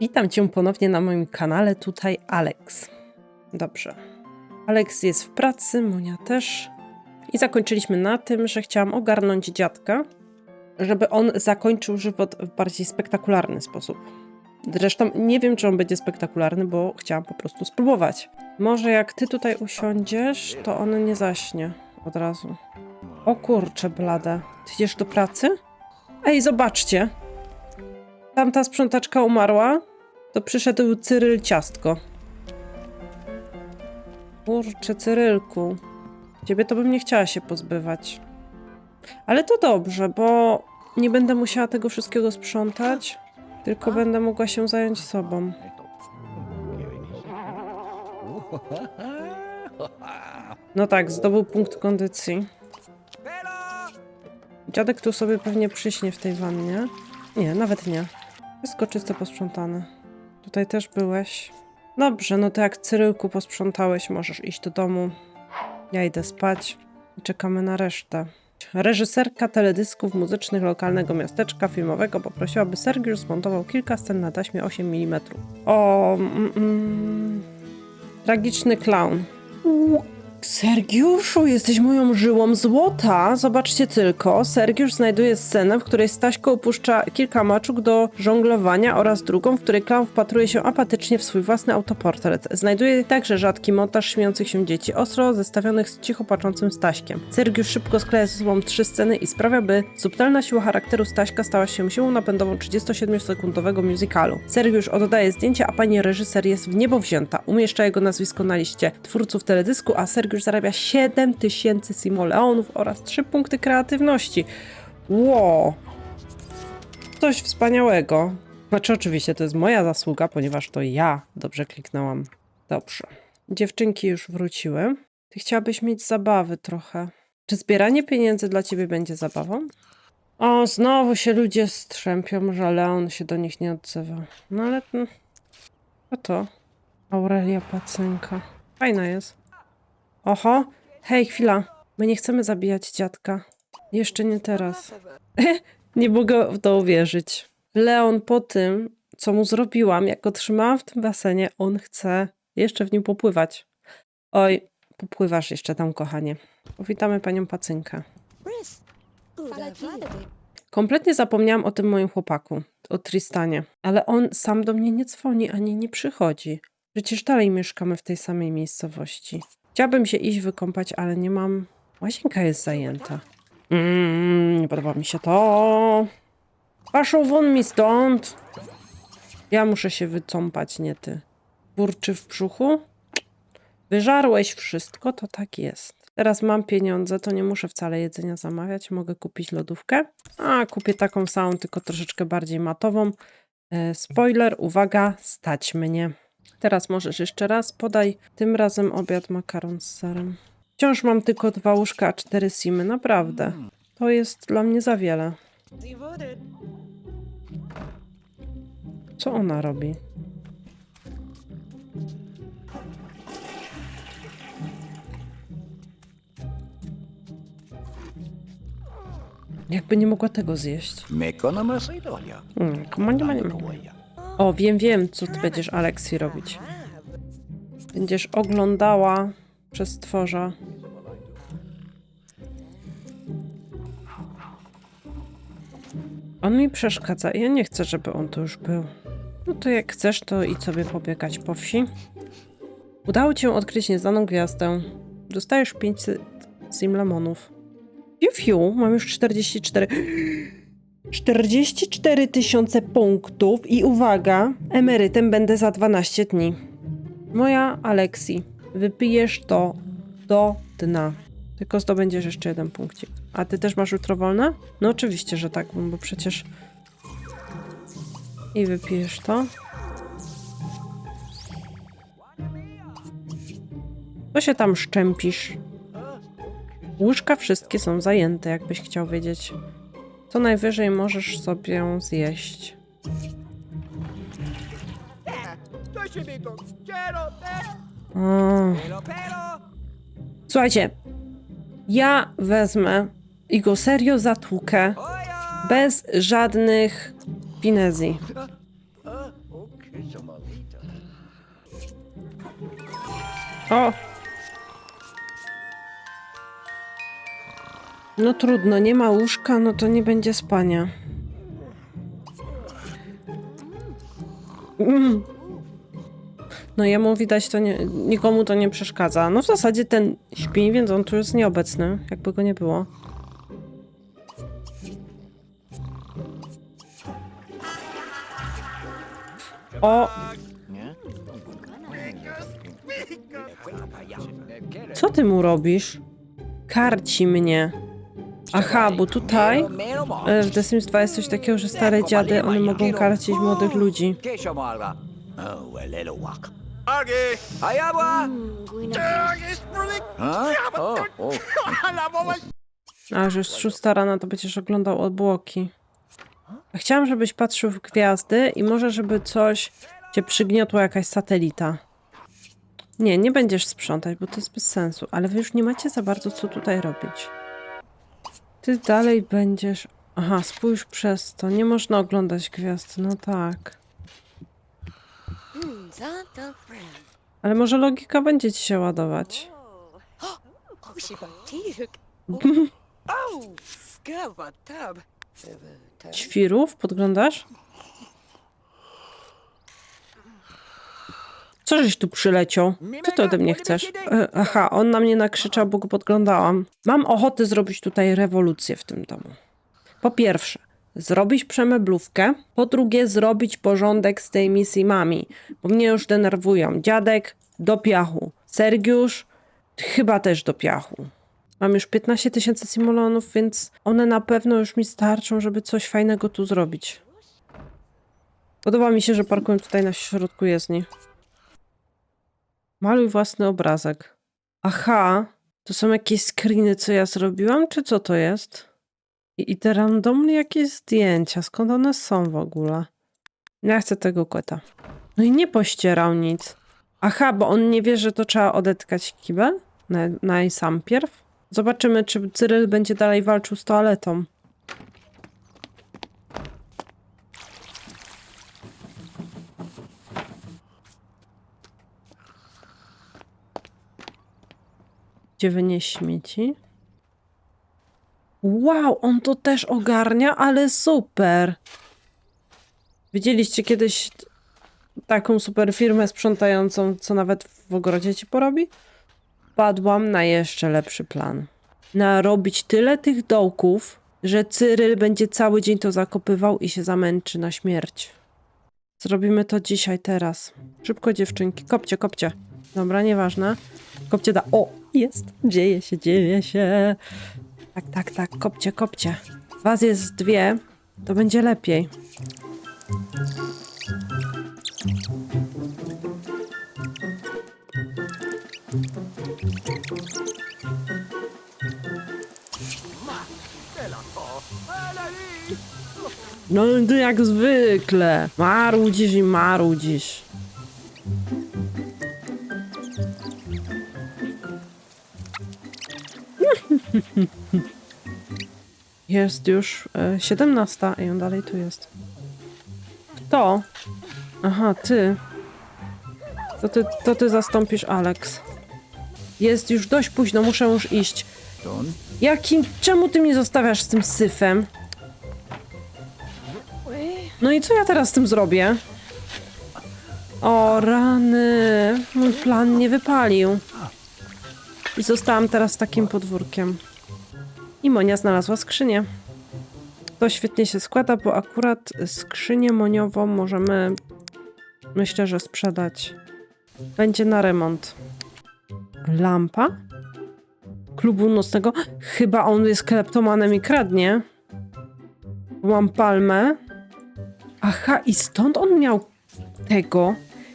Witam Cię ponownie na moim kanale, tutaj Alex. Dobrze. Alex jest w pracy, Monia też. I zakończyliśmy na tym, że chciałam ogarnąć dziadka, żeby on zakończył żywot w bardziej spektakularny sposób. Zresztą nie wiem, czy on będzie spektakularny, bo chciałam po prostu spróbować. Może jak ty tutaj usiądziesz, to on nie zaśnie od razu. O kurcze blade. Ty idziesz do pracy? Ej, zobaczcie. Tamta sprzątaczka umarła, to przyszedł Cyryl Ciastko. Kurczę, Cyrylku. Ciebie to bym nie chciała się pozbywać. Ale to dobrze, bo nie będę musiała tego wszystkiego sprzątać, tylko będę mogła się zająć sobą. No tak, zdobył punkt kondycji. Dziadek tu sobie pewnie przyśnie w tej wannie. Nie, nawet nie. Wszystko czysto posprzątane. Tutaj też byłeś. Dobrze, no to jak Cyrylku posprzątałeś, możesz iść do domu. Ja idę spać i czekamy na resztę. Reżyserka teledysków muzycznych lokalnego miasteczka filmowego poprosiła, by Sergiusz zmontował kilka scen na taśmie 8 mm. O, mm, mm, tragiczny clown. Sergiuszu, jesteś moją żyłą złota. Zobaczcie tylko. Sergiusz znajduje scenę, w której Staśko upuszcza kilka maczug do żonglowania oraz drugą, w której clown wpatruje się apatycznie w swój własny autoportret. Znajduje także rzadki montaż śmiejących się dzieci, ostro zestawionych z cicho płaczącym Staśkiem. Sergiusz szybko skleja ze sobą trzy sceny i sprawia, by subtelna siła charakteru Staśka stała się siłą napędową 37-sekundowego musicalu. Sergiusz oddaje zdjęcie, a pani reżyser jest w niebo wzięta. Umieszcza jego nazwisko na liście twórców teledysku, a Sergiusz zarabia 7 tysięcy simoleonów oraz 3 punkty kreatywności. Ło! Coś wspaniałego. Znaczy, oczywiście, to jest moja zasługa, ponieważ to ja dobrze kliknęłam. Dobrze. Dziewczynki już wróciły. Ty chciałabyś mieć zabawy trochę. Czy zbieranie pieniędzy dla ciebie będzie zabawą? O, znowu się ludzie strzępią, że Leon się do nich nie odzywa. No ale... Co to? Aurelia Pacynka. Fajna jest. Oho, hej, chwila. My nie chcemy zabijać dziadka. Jeszcze nie teraz. nie mogę w to uwierzyć. Leon po tym, co mu zrobiłam, jak go trzymałam w tym basenie, on chce jeszcze w nim popływać. Oj, popływasz jeszcze tam, kochanie. Powitamy panią Pacynkę. Kompletnie zapomniałam o tym moim chłopaku, o Tristanie. Ale on sam do mnie nie dzwoni ani nie przychodzi. Przecież dalej mieszkamy w tej samej miejscowości. Chciałabym się iść wykąpać, ale nie mam. Łazienka jest zajęta. Mm, nie podoba mi się to. Paszą won mi stąd. Ja muszę się wycąpać, nie ty. Burczy w brzuchu? Wyżarłeś wszystko, to tak jest. Teraz mam pieniądze, to nie muszę wcale jedzenia zamawiać. Mogę kupić lodówkę. A, kupię taką samą, tylko troszeczkę bardziej matową. E, spoiler, uwaga, stać mnie. Teraz możesz jeszcze raz podaj. Tym razem obiad makaron z serem. Wciąż mam tylko dwa łóżka, a cztery simy. Naprawdę. To jest dla mnie za wiele. Co ona robi? Jakby nie mogła tego zjeść. Mm. O, wiem, wiem, co ty będziesz Aleksji robić. Będziesz oglądała przez stworza. On mi przeszkadza. Ja nie chcę, żeby on tu już był. No to jak chcesz, to idź sobie pobiegać po wsi. Udało cię odkryć nieznaną gwiazdę. Dostajesz 500 simlemonów. Fiu, fiu, mam już 44. 44 tysiące punktów i uwaga, emerytem będę za 12 dni. Moja Aleksi, wypijesz to do dna. Tylko zdobędziesz jeszcze jeden punkcik. A ty też masz jutro wolne? No oczywiście, że tak, bo przecież... I wypijesz to. Co się tam szczępisz? Łóżka wszystkie są zajęte, jakbyś chciał wiedzieć. To najwyżej możesz sobie zjeść. O. Słuchajcie, ja wezmę i go serio zatłukę bez żadnych finezji. O! No trudno, nie ma łóżka, no to nie będzie spania. Mm. No jemu widać to nie, nikomu to nie przeszkadza. No w zasadzie ten śpi, więc on tu jest nieobecny, jakby go nie było. O, co ty mu robisz? Karci mnie. Aha, bo tutaj e, w The Sims 2 jest coś takiego, że stare dziady, one mogą karcić młodych ludzi. A, że już z szósta rana to będziesz oglądał obłoki. A chciałam, żebyś patrzył w gwiazdy i może, żeby coś cię przygniotła jakaś satelita. Nie, nie będziesz sprzątać, bo to jest bez sensu, ale wy już nie macie za bardzo co tutaj robić. Ty dalej będziesz... Aha, spójrz przez to. Nie można oglądać gwiazd, no tak. Ale może logika będzie ci się ładować. Świrów podglądasz? Co żeś tu przyleciał? Co ty ode mnie chcesz? E, aha, on na mnie nakrzyczał, bo go podglądałam. Mam ochotę zrobić tutaj rewolucję w tym domu. Po pierwsze, zrobić przemeblówkę. Po drugie, zrobić porządek z tymi simami, bo mnie już denerwują. Dziadek do piachu. Sergiusz chyba też do piachu. Mam już 15 tysięcy simulonów, więc one na pewno już mi starczą, żeby coś fajnego tu zrobić. Podoba mi się, że parkuję tutaj na środku jezdni. Maluj własny obrazek. Aha, to są jakieś screeny, co ja zrobiłam, czy co to jest? I, i te randomne jakieś zdjęcia, skąd one są w ogóle? Ja chcę tego kota. No i nie pościerał nic. Aha, bo on nie wie, że to trzeba odetkać kibel? Na, na sam pierw? Zobaczymy, czy Cyryl będzie dalej walczył z toaletą. Gdzie wynieść śmieci? Wow, on to też ogarnia, ale super! Widzieliście kiedyś taką super firmę sprzątającą, co nawet w ogrodzie ci porobi? Padłam na jeszcze lepszy plan. Narobić tyle tych dołków, że Cyryl będzie cały dzień to zakopywał i się zamęczy na śmierć. Zrobimy to dzisiaj, teraz. Szybko, dziewczynki. Kopcie, kopcie. Dobra, nieważne. Kopcie da. O, jest. Dzieje się, dzieje się. Tak, tak, tak. Kopcie, kopcie. Was jest dwie, to będzie lepiej. No jak zwykle. Marudzisz i marudzisz. Jest już e, 17 i on dalej tu jest. Kto? Aha, ty. To ty, to ty zastąpisz Alex. Jest już dość późno, muszę już iść. Jakim, czemu ty mnie zostawiasz z tym syfem? No i co ja teraz z tym zrobię? O rany, mój plan nie wypalił. I zostałam teraz takim podwórkiem. I Monia znalazła skrzynię. To świetnie się składa, bo akurat skrzynię moniową możemy, myślę, że sprzedać. Będzie na remont. Lampa? Klubu nocnego? Chyba on jest kleptomanem i kradnie. Mam palmę. Aha, i stąd on miał tego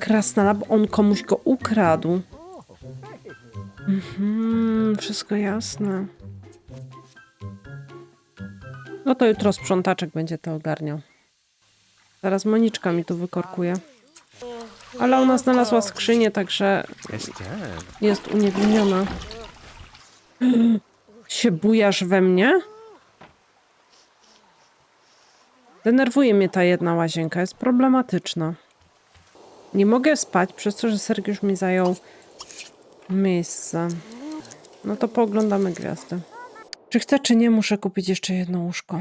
krasnala, bo on komuś go ukradł. Mhm, wszystko jasne. No to jutro sprzątaczek będzie to ogarniał. Zaraz Moniczka mi tu wykorkuje. Ale ona znalazła skrzynię, także jest uniewinniona. Się bujasz we mnie? Denerwuje mnie ta jedna łazienka, jest problematyczna. Nie mogę spać przez to, że Sergiusz mi zajął miejsce. No to pooglądamy gwiazdy. Czy chcę, czy nie, muszę kupić jeszcze jedno łóżko.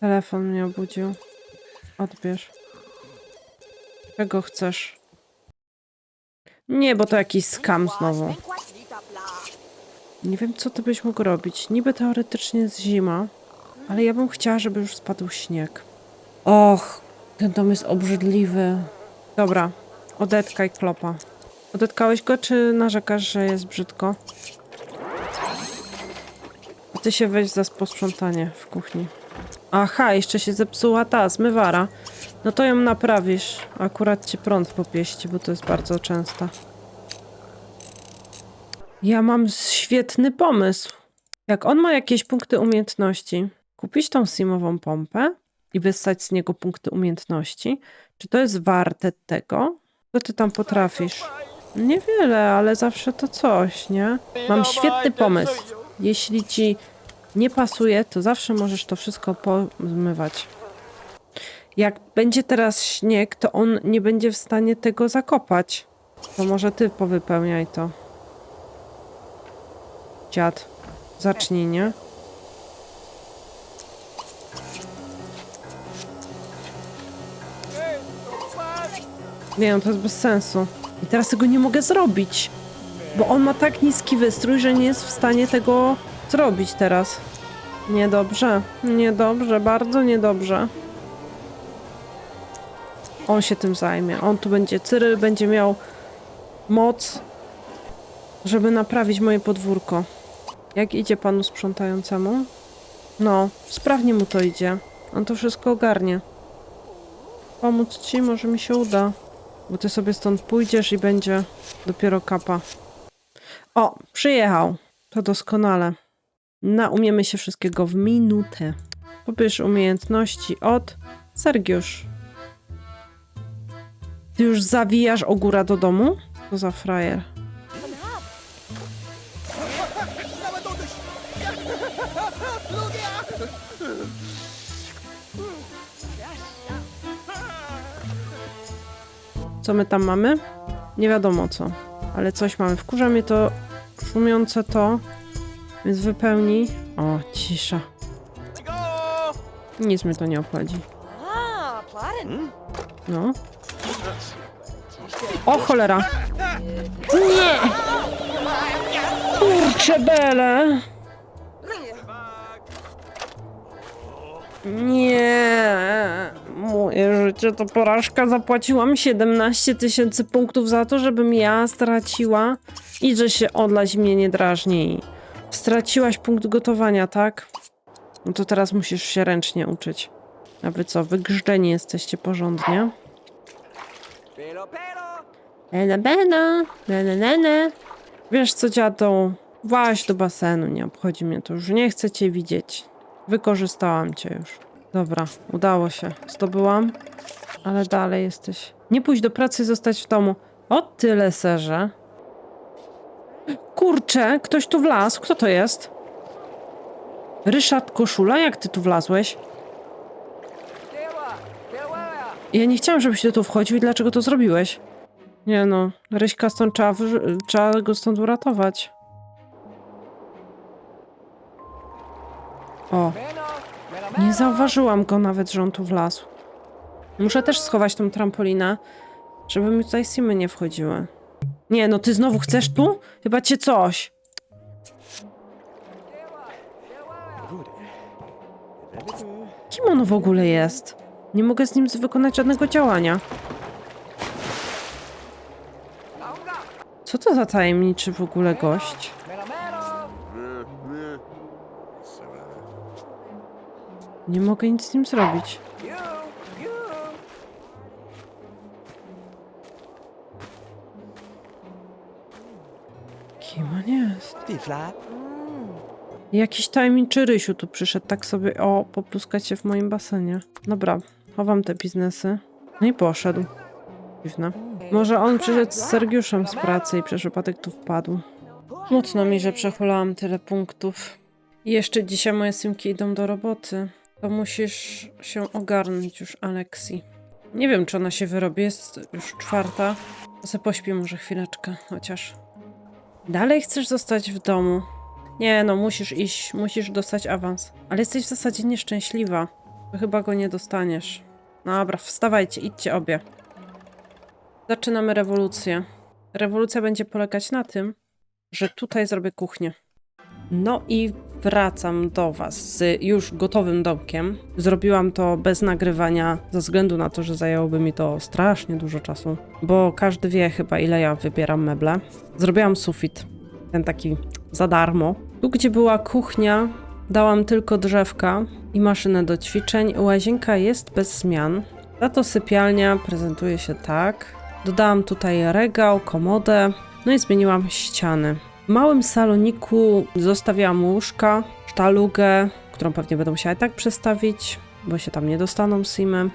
Telefon mnie obudził. Odbierz. Czego chcesz? Nie, bo to jakiś skam znowu. Nie wiem, co ty byś mógł robić. Niby teoretycznie jest zima, ale ja bym chciała, żeby już spadł śnieg. Och, ten dom jest obrzydliwy. Dobra, odetkaj klopa. Odetkałeś go, czy narzekasz, że jest brzydko? A ty się weź za posprzątanie w kuchni. Aha, jeszcze się zepsuła ta zmywara. No to ją naprawisz. Akurat ci prąd popieści, bo to jest bardzo często. Ja mam świetny pomysł. Jak on ma jakieś punkty umiejętności, kupić tą simową pompę i wystać z niego punkty umiejętności, czy to jest warte tego? Co ty tam potrafisz? Niewiele, ale zawsze to coś, nie? Mam świetny pomysł. Jeśli ci nie pasuje, to zawsze możesz to wszystko pozmywać. Jak będzie teraz śnieg, to on nie będzie w stanie tego zakopać. To może ty powypełniaj to. Dziad, zacznij, nie? Nie, no to jest bez sensu. I teraz tego nie mogę zrobić. Bo on ma tak niski wystrój, że nie jest w stanie tego zrobić teraz. Niedobrze, niedobrze, bardzo niedobrze. On się tym zajmie. On tu będzie, Cyryl będzie miał moc, żeby naprawić moje podwórko. Jak idzie panu sprzątającemu? No, sprawnie mu to idzie. On to wszystko ogarnie. Pomóc ci może mi się uda. Bo ty sobie stąd pójdziesz i będzie dopiero kapa. O, przyjechał. To doskonale. Naumiemy się wszystkiego w minutę. Pobierz umiejętności od Sergiusz. Ty już zawijasz ogóra do domu? Co za frajer. Co my tam mamy? Nie wiadomo co, ale coś mamy. Wkurza mnie to szumiące to, więc wypełni. O, cisza. Nic mnie to nie obchodzi. No. O cholera! Nie! Kurcze bele! Nie! Moje życie to porażka. Zapłaciłam 17 tysięcy punktów za to, żebym ja straciła i że się odlać mnie nie drażni. Straciłaś punkt gotowania, tak? No to teraz musisz się ręcznie uczyć. A wy co, wygrzdzeni jesteście porządnie? Pero, pero. Bena, bena, bena, bena. Wiesz co, dziadą? Właź do basenu, nie obchodzi mnie to już. Nie chcę cię widzieć. Wykorzystałam cię już. Dobra, udało się. Zdobyłam, ale dalej jesteś. Nie pójść do pracy zostać w domu. O tyle, serze. Kurczę, ktoś tu wlazł. Kto to jest? Ryszard Koszula? Jak ty tu wlazłeś? Ja nie chciałam, żebyś ty tu wchodził i dlaczego to zrobiłeś? Nie no, Ryśka stąd trzeba, trzeba go stąd uratować. O, nie zauważyłam go nawet, że on tu wlazł. Muszę też schować tą trampolinę, żeby mi tutaj simy nie wchodziły. Nie no, ty znowu chcesz tu? Chyba cię coś. Kim on w ogóle jest? Nie mogę z nim wykonać żadnego działania. Co to za tajemniczy w ogóle gość? Nie mogę nic z nim zrobić. Kim on jest? Jakiś tajemniczy Rysiu tu przyszedł, tak sobie, o, popluskać się w moim basenie. Dobra, chowam te biznesy. No i poszedł. Dziwne. Może on przyszedł z Sergiuszem z pracy i przez przypadek tu wpadł. Smutno mi, że przechulałam tyle punktów. I jeszcze dzisiaj moje simki idą do roboty. To musisz się ogarnąć już, Aleksi. Nie wiem, czy ona się wyrobi. Jest już czwarta. To se pośpię może chwileczkę, chociaż. Dalej chcesz zostać w domu? Nie, no musisz iść, musisz dostać awans. Ale jesteś w zasadzie nieszczęśliwa. Chyba go nie dostaniesz. Dobra, wstawajcie, idźcie obie. Zaczynamy rewolucję. Rewolucja będzie polegać na tym, że tutaj zrobię kuchnię. No i wracam do Was z już gotowym domkiem. Zrobiłam to bez nagrywania, ze względu na to, że zajęłoby mi to strasznie dużo czasu, bo każdy wie chyba, ile ja wybieram meble. Zrobiłam sufit, ten taki za darmo. Tu, gdzie była kuchnia, dałam tylko drzewka i maszynę do ćwiczeń. Łazienka jest bez zmian. Za to sypialnia prezentuje się tak. Dodałam tutaj regał, komodę, no i zmieniłam ściany. W małym saloniku zostawiłam łóżka, sztalugę, którą pewnie będę musiała i tak przestawić, bo się tam nie dostaną simy.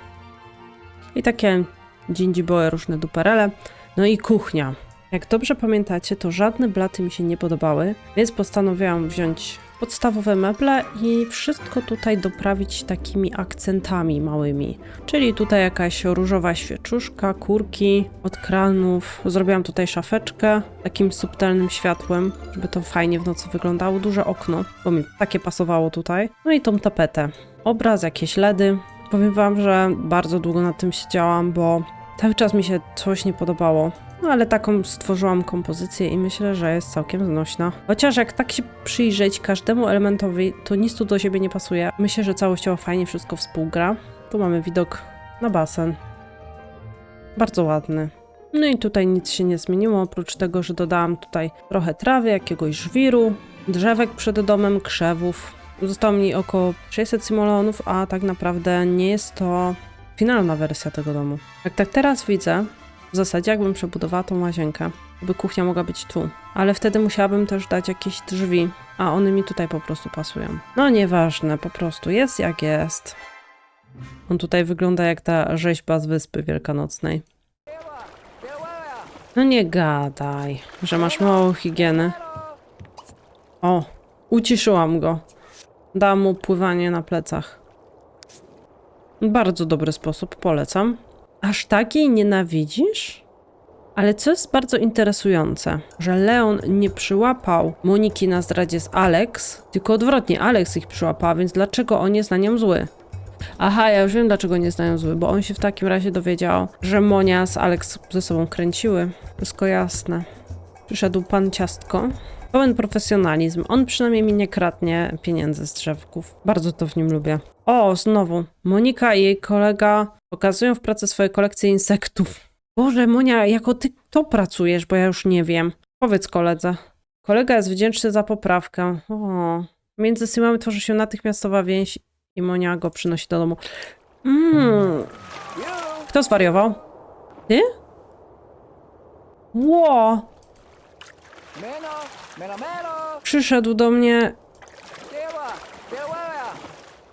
I takie dżindziboe, różne duperele. No i kuchnia. Jak dobrze pamiętacie, to żadne blaty mi się nie podobały, więc postanowiłam wziąć podstawowe meble i wszystko tutaj doprawić takimi akcentami małymi. Czyli tutaj jakaś różowa świeczuszka, kurki od kranów. Zrobiłam tutaj szafeczkę takim subtelnym światłem, żeby to fajnie w nocy wyglądało. Duże okno, bo mi takie pasowało tutaj. No i tą tapetę. Obraz, jakieś LEDy. Powiem wam, że bardzo długo nad tym siedziałam, bo cały czas mi się coś nie podobało. No ale taką stworzyłam kompozycję i myślę, że jest całkiem znośna. Chociaż jak tak się przyjrzeć każdemu elementowi, to nic tu do siebie nie pasuje. Myślę, że całościowo fajnie wszystko współgra. Tu mamy widok na basen. Bardzo ładny. No i tutaj nic się nie zmieniło, oprócz tego, że dodałam tutaj trochę trawy, jakiegoś żwiru, drzewek przed domem, krzewów. Zostało mi około 600 simoleonów, a tak naprawdę nie jest to finalna wersja tego domu. Jak tak teraz widzę, w zasadzie jakbym przebudowała tą łazienkę, by kuchnia mogła być tu. Ale wtedy musiałabym też dać jakieś drzwi, a one mi tutaj po prostu pasują. No nieważne, po prostu jest jak jest. On tutaj wygląda jak ta rzeźba z wyspy wielkanocnej. No nie gadaj, że masz małą higienę. O, uciszyłam go. Dałam mu pływanie na plecach. Bardzo dobry sposób, polecam. Aż takiej nienawidzisz? Ale co jest bardzo interesujące, że Leon nie przyłapał Moniki na zdradzie z Alex, tylko odwrotnie, Alex ich przyłapała, więc dlaczego on jest na nią zły? Aha, ja już wiem dlaczego nie znają zły, bo on się w takim razie dowiedział, że Monia z Alex ze sobą kręciły. Wszystko jasne. Przyszedł pan ciastko. Pełen profesjonalizm. On przynajmniej mi nie kradnie pieniędzy z drzewków. Bardzo to w nim lubię. O, znowu. Monika i jej kolega pokazują w pracy swoje kolekcje insektów. Boże, Monia, jako ty to pracujesz, bo ja już nie wiem. Powiedz koledze. Kolega jest wdzięczny za poprawkę. O. Między Simami tworzy się natychmiastowa więź i Monia go przynosi do domu. Mm. Kto zwariował? Ty? Ło! Przyszedł do mnie.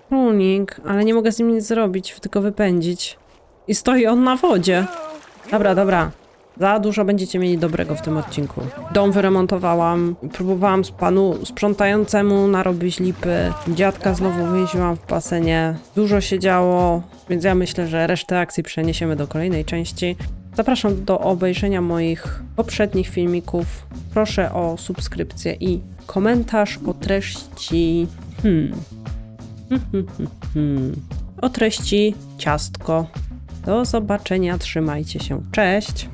Królik, ale nie mogę z nim nic zrobić, tylko wypędzić. I stoi on na wodzie. Dobra, dobra. Za dużo będziecie mieli dobrego w tym odcinku. Dom wyremontowałam, próbowałam z panu sprzątającemu narobić lipy. Dziadka znowu więziłam w basenie. Dużo się działo, więc ja myślę, że resztę akcji przeniesiemy do kolejnej części. Zapraszam do obejrzenia moich poprzednich filmików. Proszę o subskrypcję i komentarz o treści. Hmm. O treści ciastko. Do zobaczenia, trzymajcie się. Cześć!